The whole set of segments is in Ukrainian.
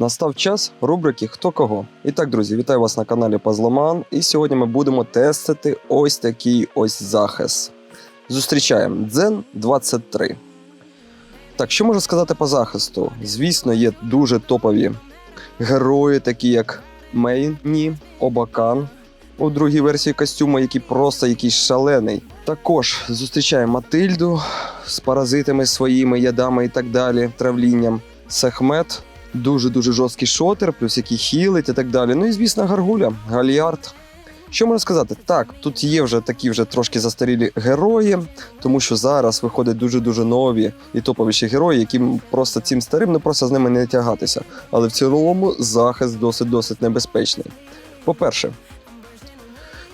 Настав час рубрики Хто кого. І так, друзі, вітаю вас на каналі Пазломан. І сьогодні ми будемо тестити ось такий ось захист. Зустрічаємо Дзен 23. Так, що можу сказати по захисту? Звісно, є дуже топові герої, такі як Мейні, Обакан у другій версії костюму, який просто якийсь шалений. Також зустрічаємо Матильду з паразитами своїми, ядами і так далі, травлінням. Сехмет, дуже-дуже жорсткий шотер, плюс який хілить і так далі. Ну і звісно, Гаргуля, Галіард. Що можна сказати? Так, тут є вже такі вже трошки застарілі герої, тому що зараз виходять дуже-дуже нові і топовіші герої, які просто цим старим, ну просто з ними не тягатися. Але в цілому захист досить-досить небезпечний. По-перше,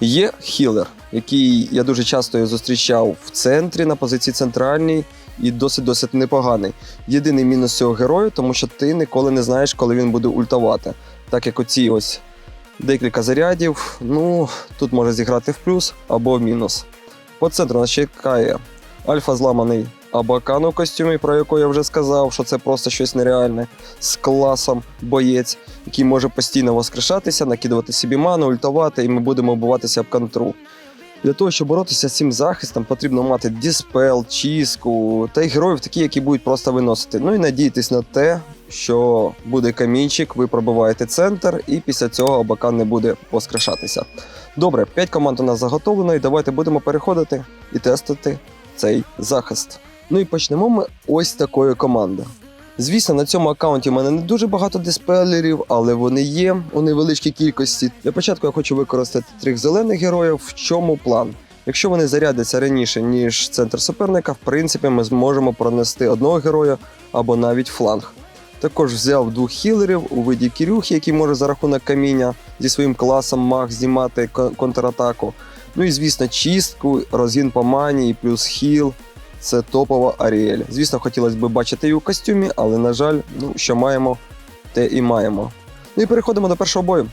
є хілер, який я дуже часто зустрічав в центрі на позиції центральній, і досить-досить непоганий. Єдиний мінус цього герою, тому що ти ніколи не знаєш, коли він буде ультавати. Так як оці ось декілька зарядів, ну тут може зіграти в плюс або в мінус. По центру нас чекає альфа зламаний Абакан у костюмі, про якого я вже сказав, що це просто щось нереальне з класом боєць, який може постійно воскрешатися, накидувати собі ману, ультувати, і ми будемо вбиватися об контру. Для того, щоб боротися з цим захистом, потрібно мати діспел, чистку та й героїв такі, які будуть просто виносити. Ну і надіятись на те, що буде камінчик, ви пробиваєте центр, і після цього Абакан не буде воскрешатися. Добре, 5 команд у нас заготовлено, і давайте будемо переходити і тестити цей захист. Ну і почнемо ми ось такої команди. Звісно, на цьому аккаунті в мене не дуже багато диспелерів, але вони є у невеличкій кількості. Для початку я хочу використати трьох зелених героїв. В чому план? Якщо вони зарядяться раніше, ніж центр суперника, в принципі, ми зможемо пронести одного героя або навіть фланг. Також взяв двох хілерів у виді Кірюхи, який може за рахунок каміння зі своїм класом маг знімати контратаку. Ну і звісно, чистку, розгін по мані і плюс хіл. Це топова Аріель. Звісно, хотілося б бачити її у костюмі, але, на жаль, ну, що маємо, те і маємо. Ну і переходимо до першого бою.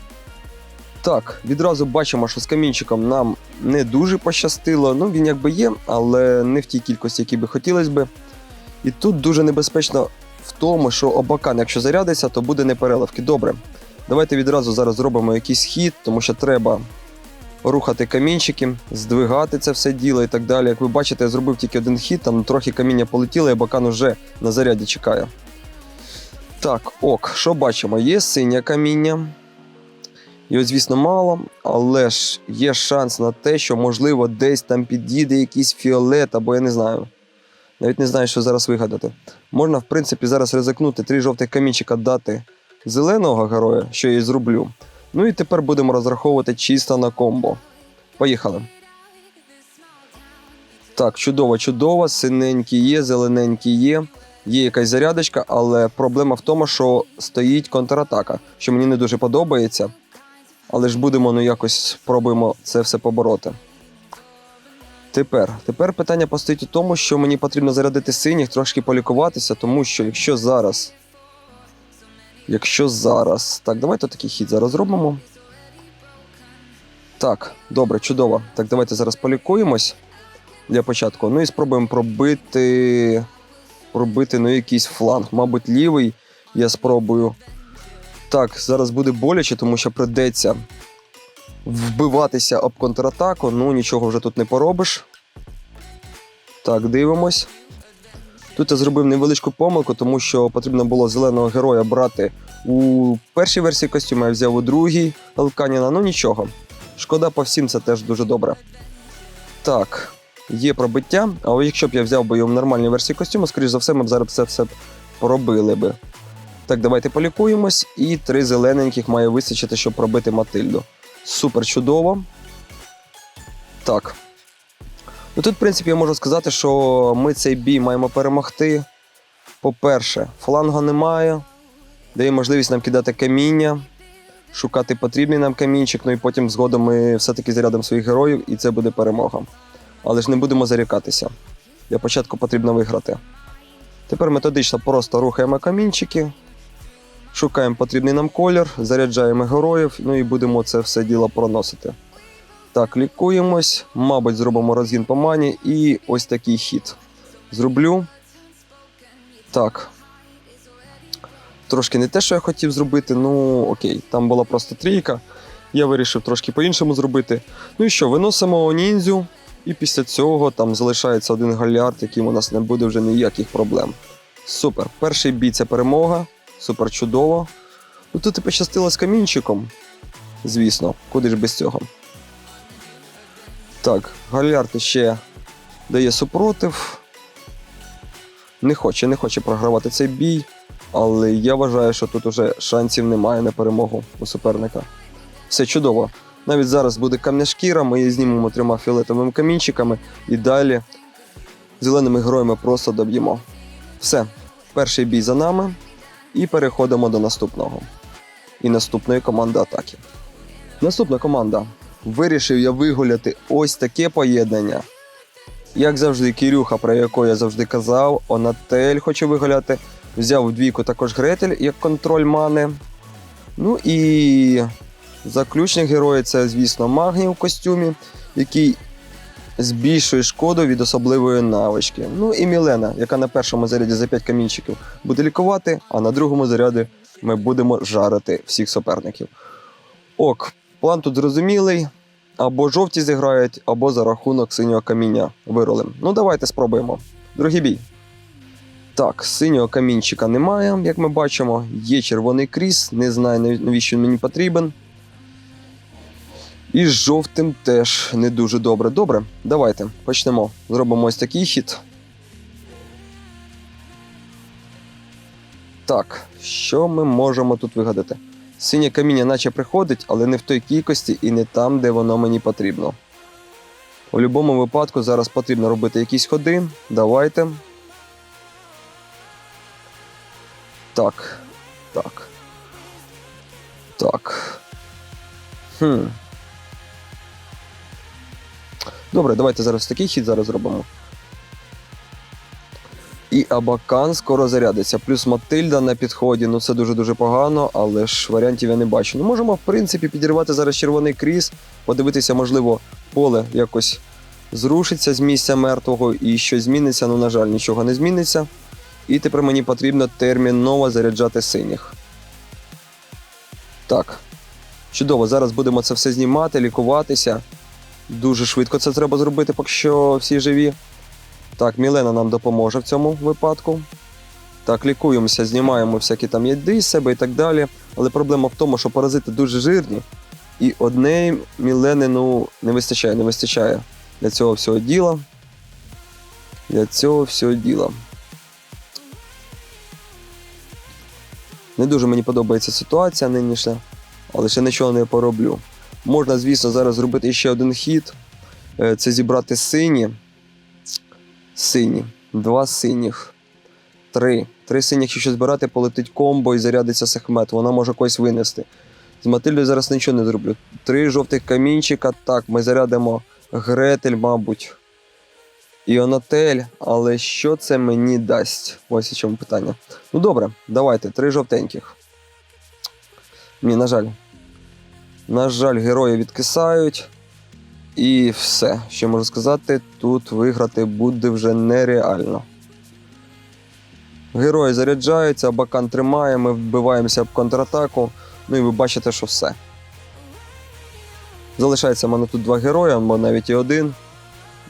Так, відразу бачимо, що з камінчиком нам не дуже пощастило. Ну, він якби є, але не в тій кількості, якій би хотілося би. І тут дуже небезпечно в тому, що обакан, якщо зарядиться, то буде непереливки. Добре. Давайте відразу зараз зробимо якийсь хід, тому що треба рухати камінчики, здвигати це все діло і так далі. Як ви бачите, я зробив тільки один хід, там трохи каміння полетіло, і бакан уже на заряді чекає. Так, ок, що бачимо? Є синє каміння. Його, звісно, мало, але ж є шанс на те, що, можливо, десь там підійде якийсь фіолет, або я не знаю. Навіть не знаю, що зараз вигадати. Можна, в принципі, зараз ризикнути три жовтих камінчика дати зеленого героя, що я і зроблю. Ну і тепер будемо розраховувати чисто на комбо. Поїхали. Так, чудово, чудово. Синенький є, зелененький є. Є якась зарядочка, але проблема в тому, що стоїть контратака, що мені не дуже подобається. Але ж будемо ну якось спробуємо це все побороти. Тепер, тепер питання постоїть у тому, що мені потрібно зарядити синіх, трошки полікуватися, тому що якщо зараз. Якщо зараз. Так, давайте такий хід зараз зробимо. Так, добре, чудово. Так, давайте зараз полікуємось для початку. Ну і спробуємо пробити. Пробити ну, якийсь фланг. Мабуть, лівий я спробую. Так, зараз буде боляче, тому що придеться вбиватися об контратаку. Ну, нічого вже тут не поробиш. Так, дивимось. Тут я зробив невеличку помилку, тому що потрібно було зеленого героя брати у першій версії костюму, я взяв у другій Алканіна. Ну нічого. Шкода по всім, це теж дуже добре. Так, є пробиття, але якщо б я взяв би його в нормальній версії костюму, скоріш за все, ми б зараз це все поробили би. Так, давайте полікуємось. І три зелененьких має вистачити, щоб пробити Матильду. Супер чудово. Так. Ну тут, в принципі, я можу сказати, що ми цей бій маємо перемогти. По-перше, фланга немає, дає можливість нам кидати каміння, шукати потрібний нам камінчик, ну і потім згодом ми все-таки зарядимо своїх героїв, і це буде перемога. Але ж не будемо зарікатися. Для початку потрібно виграти. Тепер методично просто рухаємо камінчики, шукаємо потрібний нам колір, заряджаємо героїв, ну і будемо це все діло проносити. Так, лікуємось, мабуть, зробимо розгін по мані і ось такий хід. Зроблю. Так. трошки не те, що я хотів зробити. Ну окей, там була просто трійка. Я вирішив трошки по-іншому зробити. Ну і що, виносимо ніндзю, і після цього там залишається один галярд, яким у нас не буде вже ніяких проблем. Супер. Перший бій це перемога. Супер чудово. Ну тут і пощастило з камінчиком. Звісно, куди ж без цього. Так, Галярд ще дає супротив. Не хоче, не хоче програвати цей бій, але я вважаю, що тут уже шансів немає на перемогу у суперника. Все чудово. Навіть зараз буде кам'я ми її знімемо трьома фіолетовими камінчиками і далі зеленими героями просто доб'ємо. Все, перший бій за нами, і переходимо до наступного. І наступної команди атаки. Наступна команда. Вирішив я вигуляти ось таке поєднання. Як завжди, Кирюха, про якого я завжди казав, Онатель хоче вигуляти. Взяв в двійку також Гретель як контроль мани. Ну і заключний герой це, звісно, магній у костюмі, який збільшує шкоду від особливої навички. Ну і Мілена, яка на першому заряді за 5 камінчиків буде лікувати, а на другому заряді ми будемо жарити всіх суперників. Ок, план тут зрозумілий. Або жовті зіграють, або за рахунок синього каміння виролим. Ну, давайте спробуємо. Другий бій. Так, синього камінчика немає, як ми бачимо. Є червоний кріс, не знаю, навіщо він мені потрібен. І з жовтим теж не дуже добре. Добре, давайте почнемо. Зробимо ось такий хід. Так, що ми можемо тут вигадати? Синє каміння наче приходить, але не в той кількості і не там, де воно мені потрібно. У будь-якому випадку зараз потрібно робити якісь ходи. Давайте. Так. Так. Так. Хм. Добре, давайте зараз такий хід зараз зробимо. І Абакан скоро зарядиться. Плюс Матильда на підході. Ну це дуже-дуже погано, але ж варіантів я не бачу. Ну можемо, в принципі, підірвати зараз червоний кріс, подивитися, можливо, поле якось зрушиться з місця мертвого і щось зміниться. Ну, на жаль, нічого не зміниться. І тепер мені потрібно терміново заряджати синіх. Так. Чудово, зараз будемо це все знімати, лікуватися. Дуже швидко це треба зробити, поки що всі живі. Так, Мілена нам допоможе в цьому випадку. Так, лікуємося, знімаємо всякі там яди з себе і так далі. Але проблема в тому, що паразити дуже жирні. І однієї Мілени ну, не вистачає, не вистачає для цього всього діла. Для цього всього діла. Не дуже мені подобається ситуація нинішня, але ще нічого не пороблю. Можна, звісно, зараз зробити ще один хід. Е, Це зібрати сині. Сині. Два синіх. Три. Три синіх, якщо збирати, полетить комбо і зарядиться Сехмет. Вона може когось винести. З Матильдою зараз нічого не зроблю. Три жовтих камінчика. Так, ми зарядимо Гретель, мабуть. І Онатель. Але що це мені дасть? Ось у чому питання. Ну добре, давайте, три жовтеньких. Ні, на жаль. На жаль, герої відкисають. І все, що можу сказати, тут виграти буде вже нереально. Герої заряджаються, бакан тримає, ми вбиваємося в контратаку. Ну і ви бачите, що все. Залишається в мене тут два герої, або навіть і один.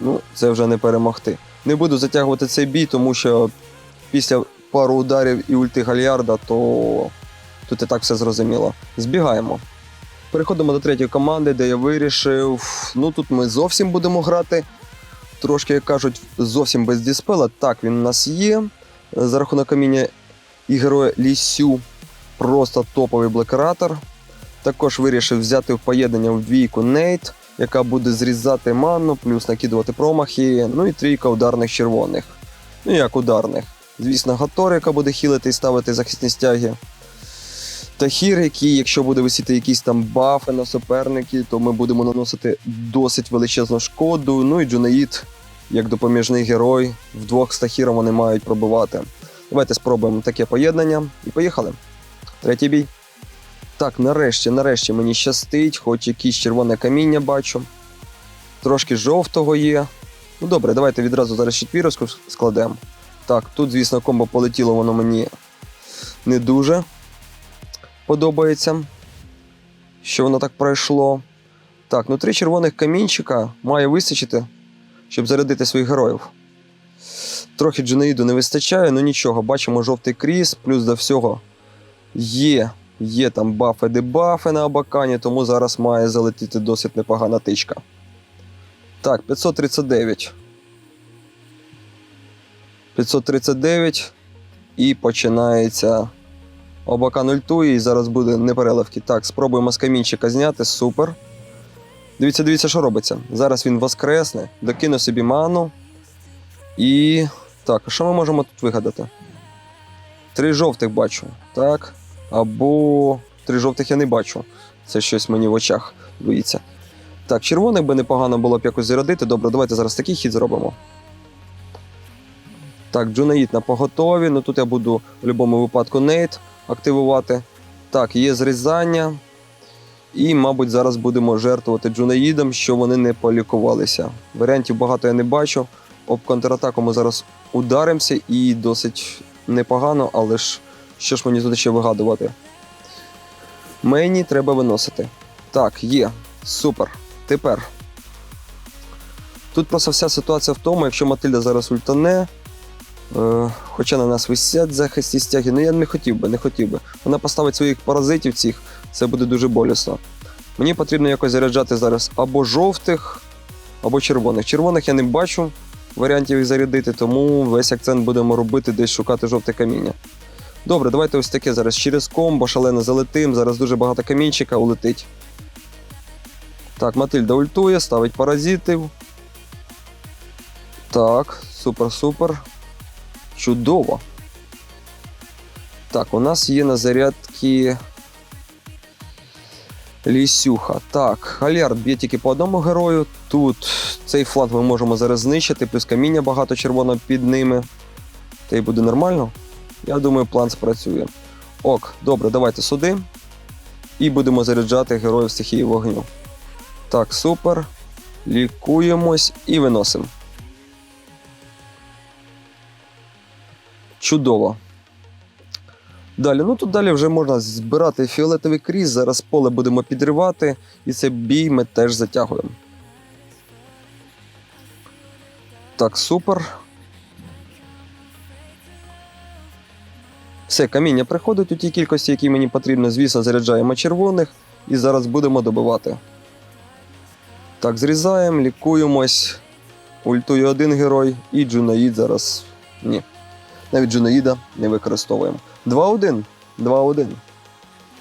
Ну, це вже не перемогти. Не буду затягувати цей бій, тому що після пару ударів і ульти Гальярда, то тут і так все зрозуміло. Збігаємо. Переходимо до третьої команди, де я вирішив. Ну тут ми зовсім будемо грати. Трошки, як кажуть, зовсім без діспела. Так, він у нас є. За рахунок каміння і героя Лісю. Просто топовий блекератор. Також вирішив взяти в поєднання в двійку Нейт, яка буде зрізати манну, плюс накидувати промахи. Ну і трійка ударних червоних. Ну як ударних. Звісно, Гатор, яка буде хілити і ставити захисні стяги. Тахір, який, якщо буде висіти якісь там бафи на суперники, то ми будемо наносити досить величезну шкоду. Ну і Джунаїд, як допоміжний герой, вдвох з Тахіром вони мають пробивати. Давайте спробуємо таке поєднання і поїхали. Третій бій. Так, нарешті, нарешті мені щастить, хоч якісь червоне каміння бачу. Трошки жовтого є. Ну добре, давайте відразу зараз четвірочку складемо. Так, тут, звісно, комбо полетіло, воно мені не дуже подобається, що воно так пройшло. Так, ну три червоних камінчика має вистачити, щоб зарядити своїх героїв. Трохи Дженеїду не вистачає, ну нічого, бачимо жовтий кріс, плюс до всього є, є там бафи дебафи на Абакані, тому зараз має залетіти досить непогана тичка. Так, 539. 539 і починається Обакан ультує і зараз буде непереливки. Так, спробуємо з камінчика зняти, супер. Дивіться, дивіться, що робиться. Зараз він воскресне, докине собі ману. І. Так, що ми можемо тут вигадати? Три жовтих бачу. Так. Або. Три жовтих я не бачу. Це щось мені в очах боїться. Так, червоних би непогано було б якось зарядити. Добре, давайте зараз такий хід зробимо. Так, Джунаїд на поготові. Ну тут я буду в будь-якому випадку нейт активувати. Так, є зрізання. І, мабуть, зараз будемо жертвувати Джунаїдом, що вони не полікувалися. Варіантів багато я не бачу. Об контратаку ми зараз ударимося і досить непогано, але ж що ж мені тут ще вигадувати? Мені треба виносити. Так, є. Супер. Тепер. Тут просто вся ситуація в тому, якщо Матильда зараз ультане, хоча на нас висять захисті стяги, ну я не хотів би, не хотів би. Вона поставить своїх паразитів цих, це буде дуже болісно. Мені потрібно якось заряджати зараз або жовтих, або червоних. Червоних я не бачу варіантів їх зарядити, тому весь акцент будемо робити десь шукати жовте каміння. Добре, давайте ось таке зараз через комбо, шалено залетим. Зараз дуже багато камінчика улетить. Так, Матильда ультує, ставить паразитів. Так, супер-супер. Чудово. Так, у нас є на зарядці Лісюха. Так, Халярд б'є тільки по одному герою. Тут цей фланг ми можемо зараз знищити, плюс каміння багато червоного під ними. Та й буде нормально. Я думаю, план спрацює. Ок, добре, давайте сюди. І будемо заряджати героїв стихії вогню. Так, супер. Лікуємось і виносимо. Чудово. Далі, ну тут далі вже можна збирати фіолетовий кріс, зараз поле будемо підривати, і цей бій ми теж затягуємо. Так, супер. Все, каміння приходить у тій кількості, які мені потрібно. Звісно, заряджаємо червоних і зараз будемо добивати. Так, зрізаємо, лікуємось. Ультує один герой, і Джунаїд зараз. Ні. Навіть Джунаїда не використовуємо. 2-1. 2-1.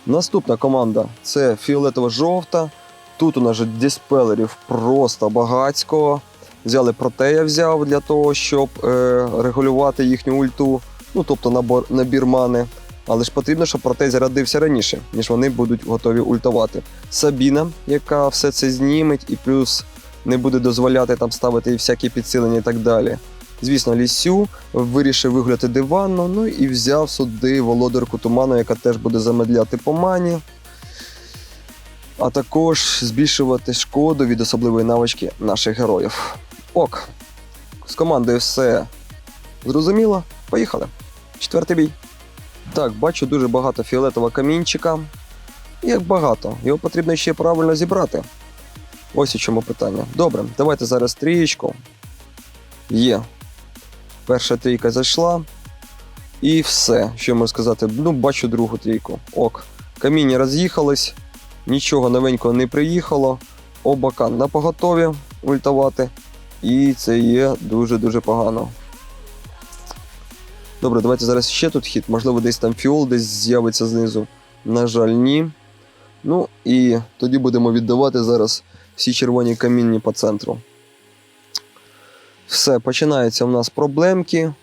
Наступна команда це фіолетово-жовта. Тут у нас же диспелерів просто багацько. Взяли протея, взяв для того, щоб е, регулювати їхню ульту. Ну, тобто набор, набір мани. Але ж потрібно, щоб протей зарядився раніше, ніж вони будуть готові ультувати. Сабіна, яка все це зніметь, і плюс не буде дозволяти там ставити і всякі підсилення і так далі. Звісно, Лісю вирішив вигуляти диванно, ну і взяв сюди володарку туману, яка теж буде замедляти по мані. А також збільшувати шкоду від особливої навички наших героїв. Ок, з командою все зрозуміло. Поїхали. Четвертий бій. Так, бачу дуже багато фіолетового камінчика. Як багато, його потрібно ще правильно зібрати. Ось у чому питання. Добре, давайте зараз трієчку. Є. Перша трійка зайшла. І все, що можу сказати. Ну, бачу другу трійку. Ок. Каміння роз'їхались, нічого новенького не приїхало. Обакан на поготові ультавати. І це є дуже-дуже погано. Добре, давайте зараз ще тут хід. Можливо, десь там фіол десь з'явиться знизу. На жаль, ні. Ну і тоді будемо віддавати зараз всі червоні камінні по центру. Все, починаються в нас проблемки.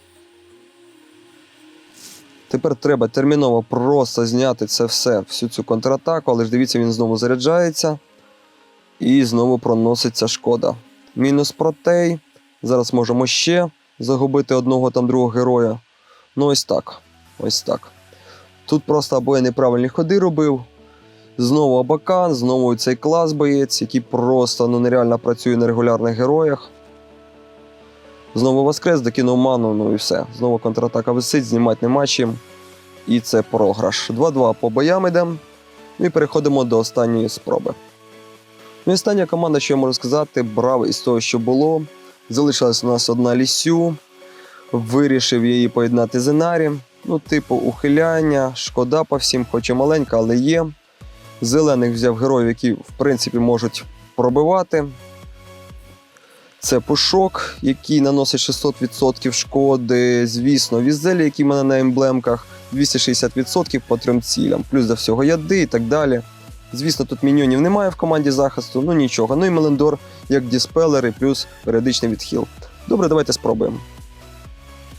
Тепер треба терміново просто зняти це все, всю цю контратаку, але ж дивіться, він знову заряджається. І знову проноситься шкода. Мінус протей. Зараз можемо ще загубити одного там другого героя. Ну, ось так. Ось так. Тут просто або я неправильні ходи робив. Знову Абакан, знову цей клас боєць, який просто ну, нереально працює на регулярних героях. Знову воскрес, докинув ману, ну і все. Знову контратака висить, знімати нема чим. І це програш. 2-2 по боям йдемо. Ну і переходимо до останньої спроби. Ну і остання команда, що я можу сказати, брав із того, що було. Залишилась у нас одна лісю. Вирішив її поєднати з Енарі. Ну, типу, ухиляння, шкода по всім, хоч і маленька, але є. Зелених взяв героїв, які, в принципі, можуть пробивати. Це пушок, який наносить 600% шкоди. Звісно, візелі, які в мене на емблемках, 260% по трьом цілям, плюс до всього яди і так далі. Звісно, тут міньйонів немає в команді захисту, ну нічого. Ну і Мелендор як діспелер і плюс періодичний відхил. Добре, давайте спробуємо.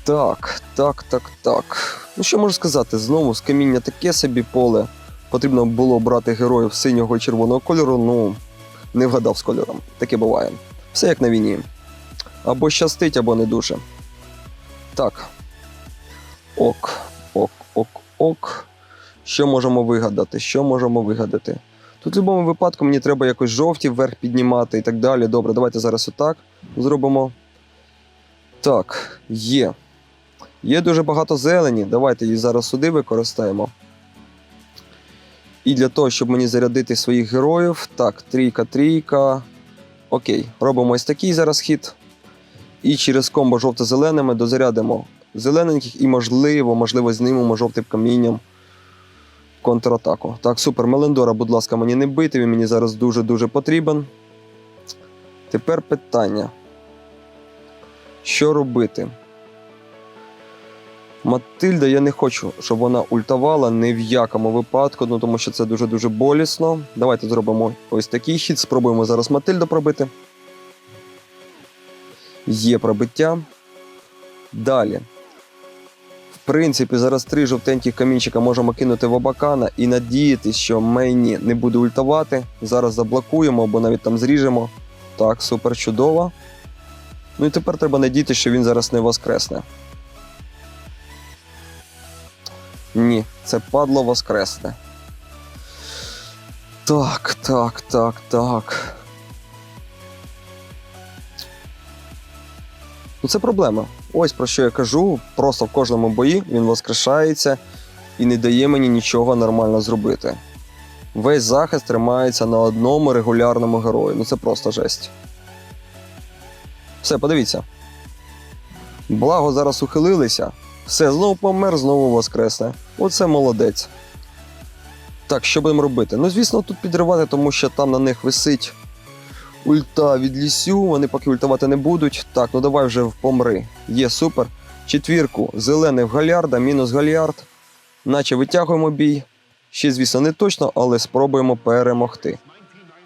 Так, так, так, так. Ну що можу сказати? Знову з каміння таке собі поле. Потрібно було брати героїв синього і червоного кольору, ну не вгадав з кольором. Таке буває. Все як на війні. Або щастить, або не дуже. Так. Ок, ок, ок, ок. Що можемо вигадати? Що можемо вигадати? Тут в будь-якому випадку мені треба якось жовті вверх піднімати і так далі. Добре, давайте зараз отак зробимо. Так, є. Є дуже багато зелені. Давайте її зараз сюди використаємо. І для того, щоб мені зарядити своїх героїв. Так, трійка, трійка. Окей, робимо ось такий зараз хід. І через комбо жовто-зеленими дозарядимо зелененьких і, можливо, можливо, знімемо жовтим камінням контратаку. Так, супер. Мелендора, будь ласка, мені не бити, він мені зараз дуже-дуже потрібен. Тепер питання. Що робити? Матильда, я не хочу, щоб вона ультавала ні в якому випадку, ну тому що це дуже-дуже болісно. Давайте зробимо ось такий хід. Спробуємо зараз Матильду пробити. Є пробиття. Далі. В принципі, зараз три жовтеньких камінчика можемо кинути в Абакана і надіятися, що Мейні не буде ультавати. Зараз заблокуємо або навіть там зріжемо. Так, супер чудово. Ну і тепер треба надіятися, що він зараз не воскресне. Ні, це падло воскресне. Так, так, так, так. Ну це проблема. Ось про що я кажу. Просто в кожному бої він воскрешається і не дає мені нічого нормально зробити. Весь захист тримається на одному регулярному герої. Ну це просто жесть. Все, подивіться. Благо зараз ухилилися. Все, знову помер, знову воскресне. Оце молодець. Так, що будемо робити? Ну, звісно, тут підривати, тому що там на них висить ульта від лісю, вони поки ультавати не будуть. Так, ну давай вже помри. Є супер. Четвірку, зелений в галярда, мінус галярд. Наче витягуємо бій. Ще, звісно, не точно, але спробуємо перемогти.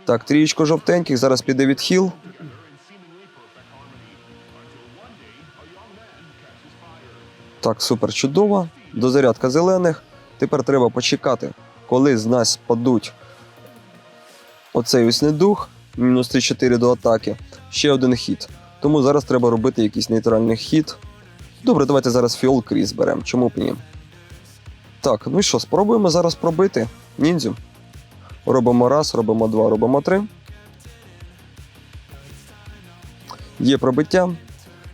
Так, трієчко жовтеньких, зараз піде відхил. Так, супер чудово. Дозарядка зелених. Тепер треба почекати, коли з нас падуть оцей ось недух, мінус 3-4 до атаки. Ще один хід. Тому зараз треба робити якийсь нейтральний хід. Добре, давайте зараз фіол кріс беремо. Чому б ні? Так, ну і що, спробуємо зараз пробити ніндзю. Робимо раз, робимо два, робимо три. Є пробиття.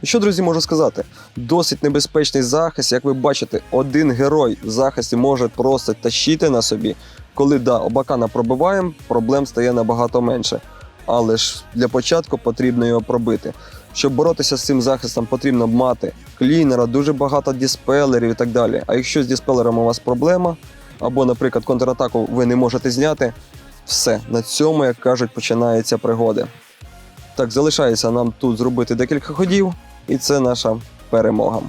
І що, друзі, можу сказати? Досить небезпечний захист. Як ви бачите, один герой в захисті може просто тащити на собі. Коли да, обакана пробиваємо, проблем стає набагато менше. Але ж для початку потрібно його пробити. Щоб боротися з цим захистом, потрібно мати клінера, дуже багато діспелерів і так далі. А якщо з діспелером у вас проблема, або, наприклад, контратаку ви не можете зняти, все, на цьому, як кажуть, починаються пригоди. Так, залишається нам тут зробити декілька ходів, і це наша перемога.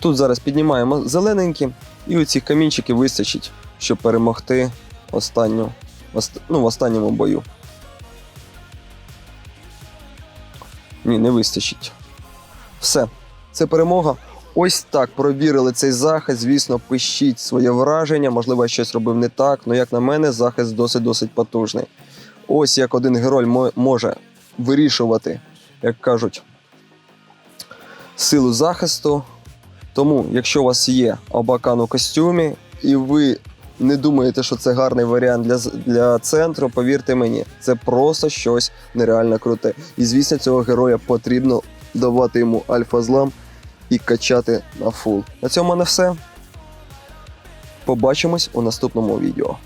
Тут зараз піднімаємо зелененькі, і оці камінчики вистачить, щоб перемогти останню, ост- ну, в останньому бою. Ні, не вистачить. Все, це перемога. Ось так провірили цей захист. Звісно, пишіть своє враження. Можливо, я щось робив не так. але як на мене, захист досить-досить потужний. Ось як один герой може вирішувати, як кажуть, силу захисту. Тому, якщо у вас є абакан у костюмі, і ви не думаєте, що це гарний варіант для, для центру, повірте мені, це просто щось нереально круте. І звісно, цього героя потрібно давати йому альфа-злам і качати на фул. На цьому мене все. Побачимось у наступному відео.